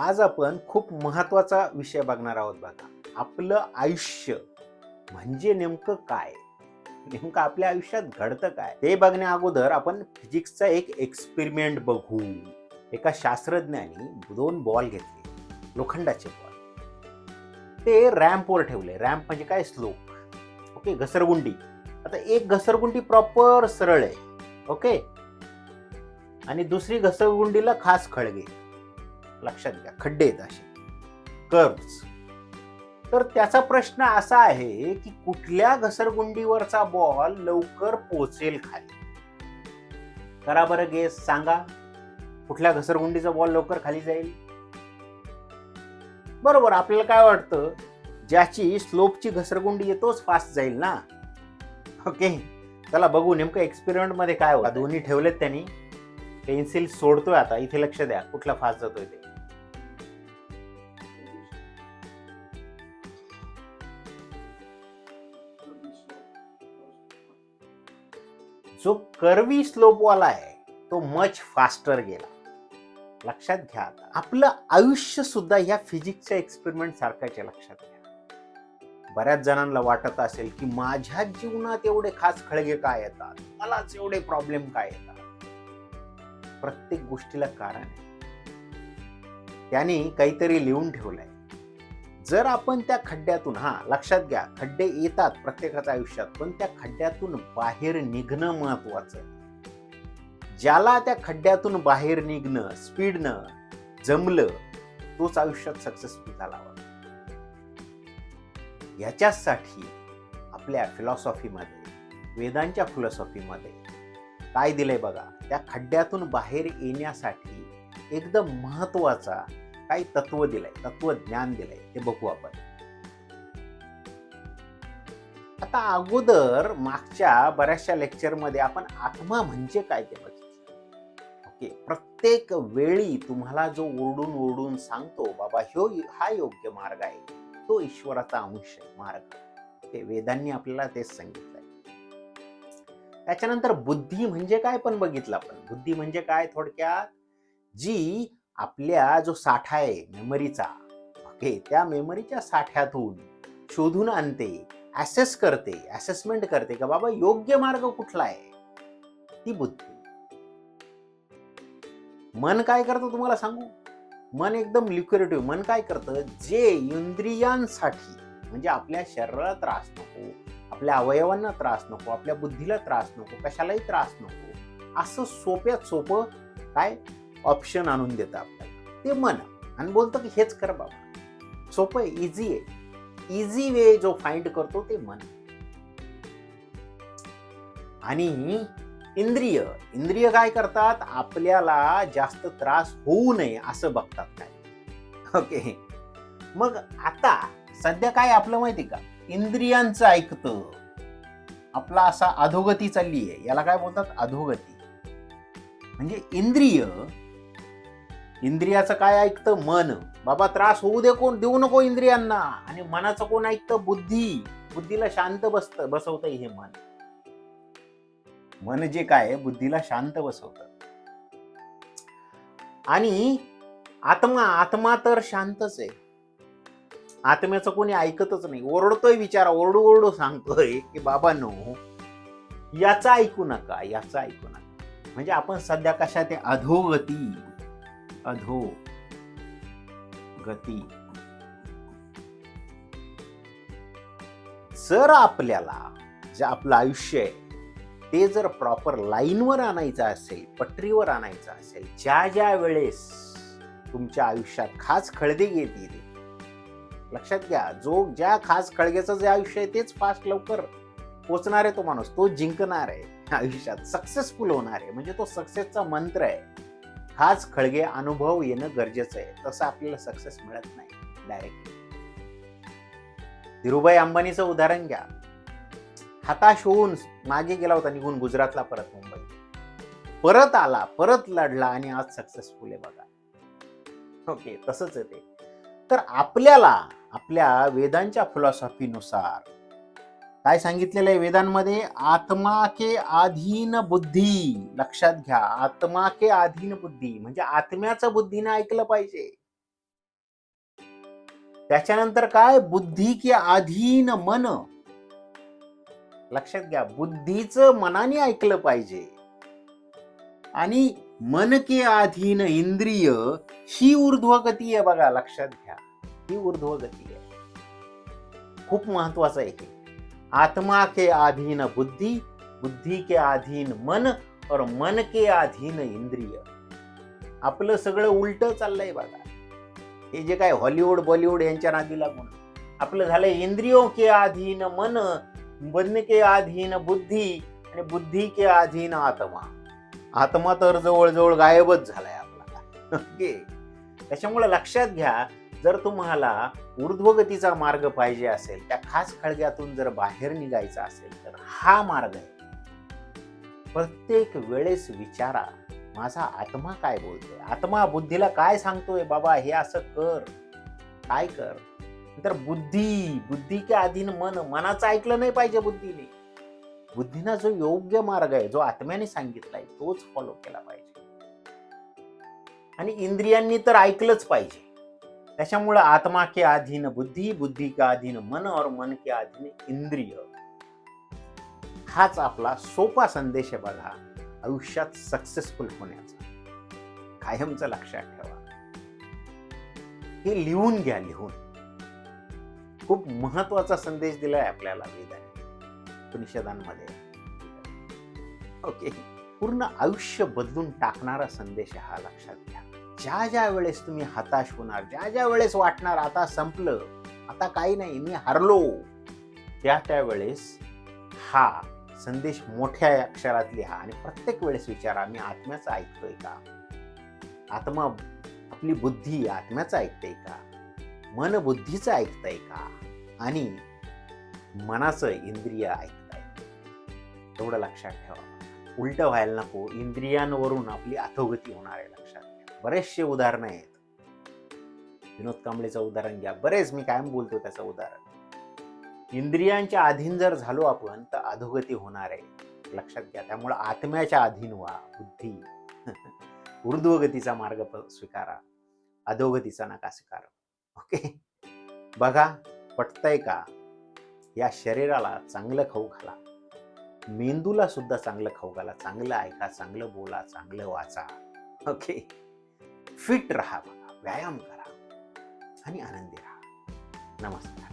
आज आपण खूप महत्त्वाचा विषय बघणार आहोत बघा. आपलं आयुष्य म्हणजे नेमकं काय? नेमकं आपल्या आयुष्यात घडतं काय? ते बघण्या अगोदर आपण फिजिक्सचा एक एक्सपेरिमेंट बघू. एका शास्त्रज्ञाने दोन बॉल घेतले. लोखंडाचे बॉल ते रॅम्पवर ठेवले. रॅम्प म्हणजे काय? स्लोप ओके घसरगुंडी. आता एक घसरगुंडी प्रॉपर सरळ आहे. ओके आणि दुसरी घसरगुंडीला खास खळगे. लक्षात घ्या खड्डे आहेत असे. कर्व्स. तर त्याचा प्रश्न असा आहे की कुठल्या घसरगुंडीवरचा बॉल लवकर पोचेल खाली? करा बरं गेस सांगा. कुठल्या घसरगुंडीचा बॉल लवकर खाली जाईल? बरोबर आपल्याला काय वाटतं? ज्याची स्लोपची घसरगुंडी येतोच फास्ट जाईल ना? ओके चला बघू नेमकं एक्सपेरिमेंटमध्ये काय होतं. दोन्ही ठेवलेत त्यांनी. पेन्सिल सोडतोय आता इथे लक्ष द्या कुठला फास्ट जातोय ते. जो कर्वी स्लोपवाला आहे तो मच फास्टर गेला. लक्षात घ्या आता. आपलं आयुष्य सुद्धा ह्या फिजिक्सच्या एक्सपेरिमेंट सारख्याच्या लक्षात घ्या. बऱ्याच जणांना वाटत असेल की माझ्या जीवनात एवढे खास खळगे काय येतात? मलाच एवढे प्रॉब्लेम काय येतात? प्रत्येक गोष्टीला कारण आहे. त्याने काहीतरी लिहून ठेवलंय. जर आपण त्या खड्ड्यातून हा लक्षात घ्या खड्डे येतात प्रत्येकाच्या आयुष्यात पण त्या खड्ड्यातून बाहेर निघणं महत्वाचं आहे. ज्याला त्या खड्ड्यातून बाहेर निघणं स्पीडनं जमलं तोच आयुष्यात सक्सेसफुल झाला होता याच्यासाठी आपल्या फिलॉसॉफीमध्ये वेदांच्या फिलॉसॉफीमध्ये काय दिलंय बघा? त्या खड्ड्यातून बाहेर येण्यासाठी एकदम महत्त्वाचा काही तत्व दिलंय तत्वज्ञान दिलंय ते बघू आपण. आता अगोदर मागच्या बऱ्याचशा लेक्चरमध्ये आपण आत्मा म्हणजे काय ते बघितलं. ओके प्रत्येक वेळी तुम्हाला जो ओरडून ओरडून सांगतो बाबा ह्यो हा योग्य मार्ग आहे. तो ईश्वराचा अंश मार्ग ते वेदांनी आपल्याला तेच सांगितलं. त्याच्यानंतर बुद्धी म्हणजे काय पण बघितलं आपण. बुद्धी म्हणजे काय थोडक्यात? जी आपल्या जो साठा आहे मेमरीचा ओके त्या मेमरीच्या साठ्यातून शोधून आणते ॲसेस करते ॲसेसमेंट करते का बाबा योग्य मार्ग कुठला आहे? ती बुद्धी. मन काय करतं तुम्हाला सांगू? मन एकदम लिक्युरेटिव्ह मन काय करतं? जे इंद्रियांसाठी म्हणजे आपल्या शरीराला त्रास नको आपल्या अवयवांना त्रास नको आपल्या बुद्धीला त्रास नको कशालाही त्रास नको असं सोप्यात सोपं काय ऑप्शन आणून देतं आपल्याला. ते मन आणि बोलतं की हेच कर बाबा. सोपं आहे इझी आहे. इझी वे जो फाइंड करतो ते मन आणि इंद्रिय इंद्रिय काय करतात? आपल्याला जास्त त्रास होऊ नये असं बघतात काय. ओके मग आता सध्या काय आपलं माहिती का? इंद्रियांचं ऐकतं. आपला असा अधोगती चालली आहे. याला काय बोलतात? अधोगती. म्हणजे इंद्रिय इंद्रियाचं काय ऐकतं? मन. बाबा त्रास होऊ दे कोण? देऊ नको इंद्रियांना. आणि मनाचं कोण ऐकतं? बुद्धी. बुद्धीला शांत बसत बसवत हे मन. मन जे काय बुद्धीला शांत बसवतं. आणि आत्मा आत्मा तर शांतच आहे. आत्म्याचं कोणी ऐकतच नाही. ओरडतोय विचारा ओरडू ओरडू सांगतोय की बाबा नो. याचा ऐकू नका याचा ऐकू नका. म्हणजे आपण सध्या कशा ते अधोगती अधो गती. जर आपल्याला जे आपलं आयुष्य आहे ते जर प्रॉपर लाईनवर आणायचं असेल पटरीवर आणायचं असेल ज्या ज्या वेळेस तुमच्या आयुष्यात खास खळदे येतील लक्षात घ्या जो ज्या खास खळग्याचं जे आयुष्य आहे तेच फास्ट लवकर पोचणार आहे तो माणूस. तो जिंकणार आहे. आयुष्यात सक्सेसफुल होणार आहे. म्हणजे तो सक्सेसचा मंत्र आहे. खास खळगे अनुभव येणं गरजेचं आहे. तसं आपल्याला सक्सेस मिळत नाही. डायरेक्ट धीरुभाई अंबानीचं उदाहरण घ्या. हताश होऊन मागे गेला होता निघून गुजरातला परत मुंबई. परत आला परत लढला आणि आज सक्सेसफुल आहे बघा. ओके तसंच आहे ते. तर आपल्याला आपल्या वेदांच्या फिलॉसॉफीनुसार काय सांगितलेलं आहे वेदांमध्ये? आत्मा के अधीन बुद्धी. लक्षात घ्या आत्मा के अधीन बुद्धी म्हणजे आत्म्याचं बुद्धीने ऐकलं पाहिजे. त्याच्यानंतर काय? बुद्धी के अधीन मन. लक्षात घ्या बुद्धीचं मनाने ऐकलं पाहिजे. आणि मन के अधीन इंद्रिय ही ऊर्ध्वगती आहे बघा लक्षात घ्या. ही ऊर्ध्वगती आहे. खूप महत्वाचं आहे हे. आत्मा के अधीन बुद्धी बुद्धी के अधीन मन और मन के अधीन इंद्रिय. आपलं सगळं उलट चाललंय बघा. हे जे काय हॉलिवूड बॉलिवूड यांच्या नादी लागून आपलं झालंय इंद्रियो के अधीन मन मन के अधीन बुद्धी आणि बुद्धी के अधीन आत्मा. आत्मा तर जवळजवळ गायबच झालाय आपला. ओके? त्याच्यामुळे लक्षात घ्या जर तुम्हाला ऊर्ध्वगतीचा मार्ग पाहिजे असेल त्या खास खळग्यातून जर बाहेर निघायचा असेल तर हा मार्ग आहे. प्रत्येक वेळेस विचारा माझा आत्मा काय बोलतोय? आत्मा बुद्धीला काय सांगतोय? बाबा हे असं कर. काय कर? तर बुद्धी बुद्धी के अधीन मन मनाचं ऐकलं नाही पाहिजे बुद्धीने. बुद्धीना जो योग्य मार्ग आहे जो आत्म्याने सांगितलाय तोच फॉलो केला पाहिजे. आणि इंद्रियांनी तर ऐकलंच पाहिजे. त्याच्यामुळे आत्मा के अधीन बुद्धी बुद्धी के अधीन मन और मन के अधीन इंद्रिय. हाच आपला सोपा संदेश आहे बघा. आयुष्यात सक्सेसफुल होण्याचा. कायमचं लक्षात ठेवा. हे लिहून घ्या लिहून. खूप महत्त्वाचा संदेश दिलाय आपल्याला वेदाने. उपनिषदांमध्ये. ओके पूर्ण आयुष्य बदलून टाकणारा संदेश हा लक्षात घ्या. ज्या ज्या वेळेस तुम्ही हताश होणार ज्या ज्या वेळेस वाटणार आता संपलं आता काही नाही मी हरलो त्या त्या वेळेस हा संदेश मोठ्या अक्षरात लिहा आणि प्रत्येक वेळेस विचारा मी आत्म्याचं ऐकतोय का? आत्मा आपली बुद्धी आत्म्याचं ऐकते का? मन बुद्धीचं ऐकतंय का? आणि मनाचं इंद्रिय ऐकताय. तेवढं लक्षात ठेवा. उलट व्हायला नको. इंद्रियांवरून आपली अधोगती होणार आहे लक्षात. बरेचसे उदाहरणं आहेत. विनोद कांबळेचं उदाहरण घ्या. बरेच मी कायम बोलतो त्याचं उदाहरण. इंद्रियांच्या अधीन जर झालो आपण तर अधोगती होणार आहे. लक्षात घ्या. त्यामुळे आत्म्याच्या अधीन व्हा. बुद्धी. ऊर्ध्वगतीचा मार्ग स्वीकारा. अधोगतीचा नका स्वीकारा. ओके? बघा पटतंय का? या शरीराला चांगलं खाऊ घाला. मेंदूला सुद्धा चांगलं खाऊ घाला. चांगलं ऐका चांगलं बोला चांगलं वाचा. ओके? फिट राहा व्यायाम करा आणि आनंदी राहा नमस्कार.